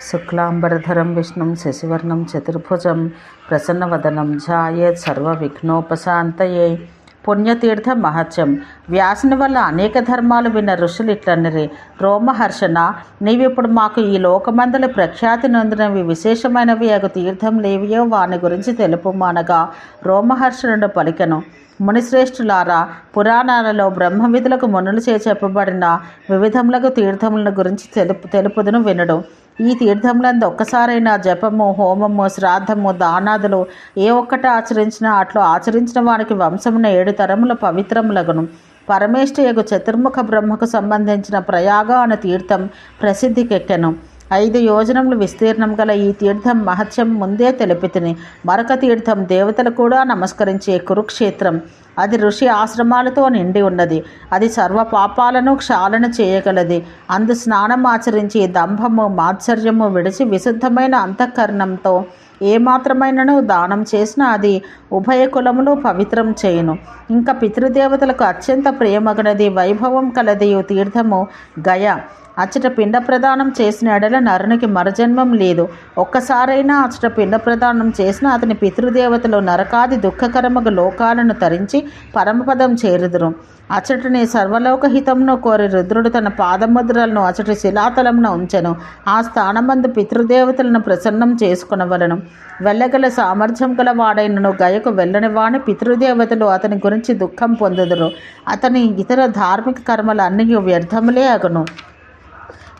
శుక్లాంబరధరం విష్ణుం శశివర్ణం చతుర్భుజం ప్రసన్నవదనం ఝాయేత్ సర్వవిఘ్నోపశాంతయే. పుణ్యతీర్థ మహత్యం. వ్యాసుని వల్ల అనేక ధర్మాలు విన్న ఋషులు ఇట్లన్నరి రోమహర్షణ నీవిప్పుడు మాకు ఈ లోకమందల ప్రఖ్యాతి నొందినవి విశేషమైనవి అగు తీర్థం లేవియో వాని గురించి తెలుపుమానగా రోమహర్షణుడు పలికెను. మునిశ్రేష్ఠులారా పురాణాలలో బ్రహ్మవిధులకు మునులు చే చెప్పబడిన వివిధములకు తీర్థముల గురించి తెలుపు తెలుపుదును వినడు. ఈ తీర్థములందు ఒక్కసారైనా జపము హోమము శ్రాద్ధము దానాదులు ఏ ఒక్కటి ఆచరించినా అట్లు ఆచరించిన వానికి వంశమున ఏడు తరముల పవిత్రములగును. పరమేష్ఠయగు చతుర్ముఖ బ్రహ్మకు సంబంధించిన ప్రయాగ అనే తీర్థం ప్రసిద్ధికెక్కెను. ఐదు యోజనములు విస్తీర్ణం గల ఈ తీర్థం మహత్యం ముందే తెలిపితిని. మరొక తీర్థం దేవతలు కూడా నమస్కరించే కురుక్షేత్రం. అది ఋషి ఆశ్రమాలతో నిండి ఉన్నది. అది సర్వ పాపాలను క్షాళన చేయగలది. అందు స్నానం ఆచరించి దంభము మాత్సర్యము విడిచి విశుద్ధమైన అంతఃకరణంతో ఏమాత్రమైనను దానం చేసినా అది ఉభయ కులములు పవిత్రం చేయును. ఇంకా పితృదేవతలకు అత్యంత ప్రియమగనది వైభవం కలది తీర్థము గయ. అచ్చట పిండ ప్రదానం చేసిన ఎడల నరునికి మరజన్మం లేదు. ఒక్కసారైనా అచ్చట పిండ ప్రదానం చేసిన అతని పితృదేవతలు నరకాది దుఃఖకరమగు లోకాలను తరించి పరమపదం చేరుదురు. అచటని సర్వలోకహితమును కోరి రుద్రుడు తన పాదముద్రలను అచటి శిలాతలమున ఉంచెను. ఆ స్థానమందు పితృదేవతలను ప్రసన్నం చేసుకునవలను. వెళ్ళగల సామర్థ్యం గల వాడైనను గయకు వెళ్ళని వాని పితృదేవతలు అతని గురించి దుఃఖం పొందుదురు. అతని ఇతర ధార్మిక కర్మలు వ్యర్థములే అగును.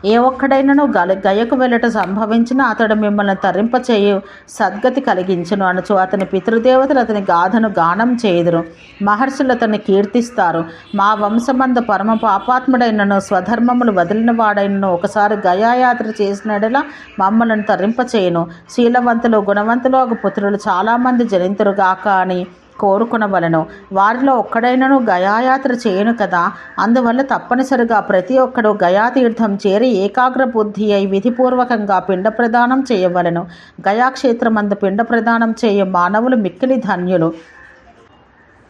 ఏ ఒక్కడైనను గల గయకు వెళ్ళట సంభవించిన అతడు మిమ్మల్ని తరింపచేయు సద్గతి కలిగించును అనుచు అతని పితృదేవతలు అతని గాథను గానం చేయుదురు. మహర్షులు అతన్ని కీర్తిస్తారు. మా వంశమంద పరమ పాపాత్ముడైనను స్వధర్మములు వదిలిన వాడైనను ఒకసారి గయాయాత్ర చేసినడలా మమ్మలను తరింపచేయను. శీలవంతులు గుణవంతులు ఒక పుత్రులు చాలామంది జనింతురుగాక అని కోరుకునవలను. వారిలో ఒక్కడైనను గయాయాత్ర చేయను కదా. అందువల్ల తప్పనిసరిగా ప్రతి ఒక్కడు గయాతీర్థం చేరి ఏకాగ్ర బుద్ధి అయి విధిపూర్వకంగా పిండ ప్రదానం చేయవలను. గయాక్షేత్రమందు పిండ ప్రదానం చేయ మానవులు మిక్కిలి ధన్యులు.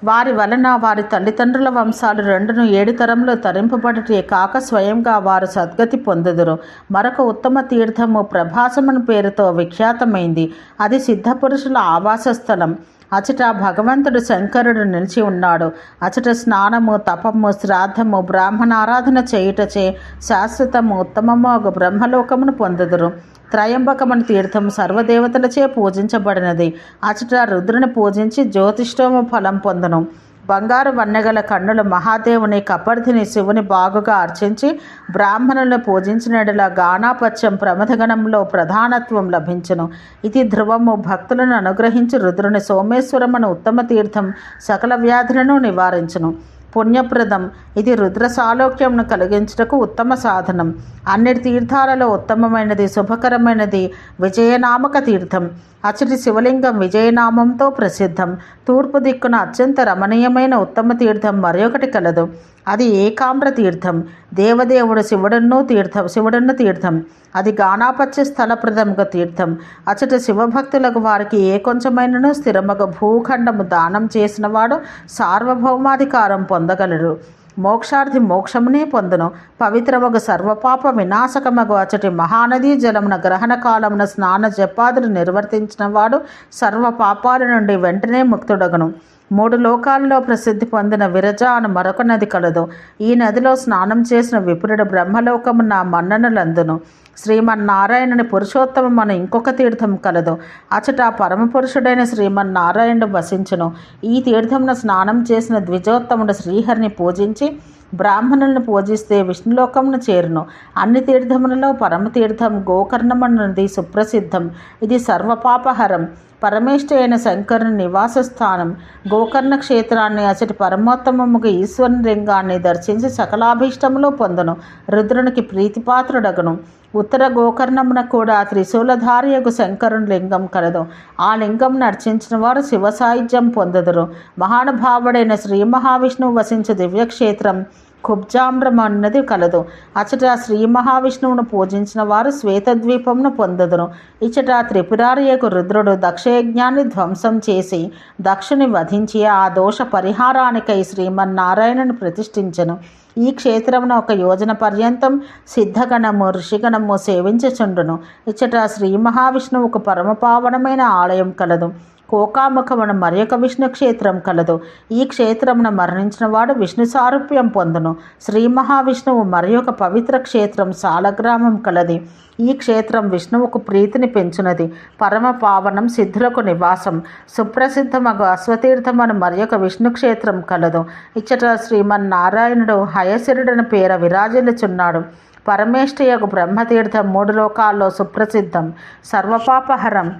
వారి వలన వారి తల్లిదండ్రుల వంశాలు రెండును ఏడు తరంలో తరింపబడటే కాక స్వయంగా వారు సద్గతి పొందుదురు. మరొక ఉత్తమ తీర్థము ప్రభాసమని పేరుతో విఖ్యాతమైంది. అది సిద్ధపురుషుల ఆవాస స్థలం అచట భగవంతుడు శంకరుడు నిలిచి ఉన్నాడు. అచట స్నానము తపము శ్రాద్ధము బ్రాహ్మణారాధన చేయుటచే శాశ్వతము ఉత్తమము ఒక బ్రహ్మలోకమును పొందుదురు. త్రయంబకమని తీర్థం సర్వదేవతలచే పూజించబడినది. అచట రుద్రుని పూజించి జ్యోతిష్టోమ ఫలం పొందను. బంగారు వన్నెగల కన్నుల మహాదేవుని కపర్ధిని శివుని బాగుగా అర్చించి బ్రాహ్మణులను పూజించినడల గానాపత్యం ప్రమథగణంలో ప్రధానత్వం లభించను. ఇది ధ్రువము భక్తులను అనుగ్రహించి రుద్రుని సోమేశ్వరమను ఉత్తమ తీర్థం సకల వ్యాధులను నివారించును. పుణ్యప్రదం. ఇది రుద్ర సాలోక్యంను కలిగించుటకు ఉత్తమ సాధనం. అన్నిటి తీర్థాలలో ఉత్తమమైనది శుభకరమైనది విజయనామక తీర్థం. అచటి శివలింగం విజయనామంతో ప్రసిద్ధం. తూర్పు దిక్కున అత్యంత రమణీయమైన ఉత్తమ తీర్థం మరొకటి కలదు. అది ఏకాంబ్ర తీర్థం దేవదేవుడు శివుడన్ను తీర్థం శివుడన్న తీర్థం. అది గానాపత్య స్థలప్రదముగ తీర్థం. అచట శివభక్తులకు వారికి ఏ కొంచెమైనను స్థిరమగ భూఖండము దానం చేసినవాడు సార్వభౌమాధికారం పొందగలడు. మోక్షార్థి మోక్షమునే పొందును. పవిత్రమగు సర్వపాప వినాశకమగు అచటి మహానదీ జలమున గ్రహణ కాలమున స్నాన జపాదులు నిర్వర్తించిన వాడు సర్వ పాపాల నుండి వెంటనే ముక్తుడగను. మూడు లోకాలలో ప్రసిద్ధి పొందిన విరజ అని మరొక నది కలదు. ఈ నదిలో స్నానం చేసిన విపురుడు బ్రహ్మలోకము నా మన్ననులందును. శ్రీమన్నారాయణుని పురుషోత్తమం అని ఇంకొక తీర్థం కలదు. అచట పరమపురుషుడైన శ్రీమన్నారాయణుడు వసించును. ఈ తీర్థమున స్నానం చేసిన ద్విజోత్తముడు శ్రీహరిని పూజించి బ్రాహ్మణులను పూజిస్తే విష్ణులోకమును చేరును. అన్ని తీర్థములలో పరమతీర్థం గోకర్ణమన్నది సుప్రసిద్ధం. ఇది సర్వపాపహరం. పరమేష్ఠ అయిన శంకరుని నివాస స్థానం గోకర్ణ క్షేత్రాన్ని అచటి పరమోత్తమముగా ఈశ్వరుని లింగాన్ని దర్శించి సకలాభీష్టములో పొందను. రుద్రునికి ప్రీతిపాత్రుడగను. ఉత్తర గోకర్ణమున కూడా త్రిశూలధారియకు శంకరుని లింగం కలదు. ఆ లింగం నర్చించిన వారు శివ సాయుధ్యం పొందుదురు. మహానుభావుడైన శ్రీ మహావిష్ణువు వసించే దివ్యక్షేత్రం కుబ్జామ్రం అన్నది కలదు. అచట శ్రీ మహావిష్ణువును పూజించిన వారు శ్వేతద్వీపమును పొందదును ఇచ్చట త్రిపురారియకు రుద్రుడు దక్షయజ్ఞాన్ని ధ్వంసం చేసి దక్షుని వధించి ఆ దోష పరిహారానికై శ్రీమన్నారాయణను ప్రతిష్ఠించను. ఈ క్షేత్రమున ఒక యోజన పర్యంతం సిద్ధగణము ఋషిగణము సేవించుచుండును ఇచ్చట శ్రీ మహావిష్ణువుకు పరమపావనమైన ఆలయం కలదు. కోకాముఖమున మరొక విష్ణు క్షేత్రం కలదు. ఈ క్షేత్రమున మరణించిన వాడు విష్ణు సారూప్యం పొందును. శ్రీ మహావిష్ణువు మరియొక పవిత్ర క్షేత్రం సాలగ్రామం కలది. ఈ క్షేత్రం విష్ణువుకు ప్రీతిని పెంచునది. పరమ పావనం సిద్ధులకు నివాసం. సుప్రసిద్ధమగు అశ్వతీర్థమను మరియొక విష్ణు క్షేత్రం కలదు. ఇచ్చట శ్రీమన్నారాయణుడు హయశిరుడని పేర విరాజిల్లుచున్నాడు. పరమేష్ఠయకు బ్రహ్మతీర్థం మూడు లోకాల్లో సుప్రసిద్ధం. సర్వపాపహరం.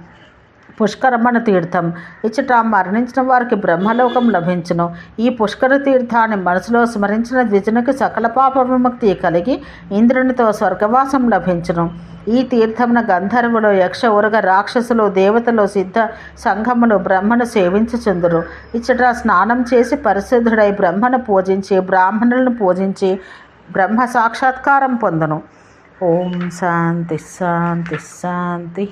పుష్కరమణ తీర్థం. ఇచ్చట మరణించిన వారికి బ్రహ్మలోకం లభించును. ఈ పుష్కర తీర్థాన్ని మనసులో స్మరించిన ద్విజునికి సకల పాప విముక్తి కలిగి ఇంద్రునితో స్వర్గవాసం లభించును. ఈ తీర్థమున గంధర్వులు యక్ష ఉరగ రాక్షసులు దేవతలు సిద్ధ సంఘములు బ్రహ్మను సేవించుచుందురు. ఇచ్చట స్నానం చేసి పరిశుద్ధుడై బ్రహ్మను పూజించి బ్రాహ్మణులను పూజించి బ్రహ్మ సాక్షాత్కారం పొందును. ఓం శాంతి శాంతి శాంతి.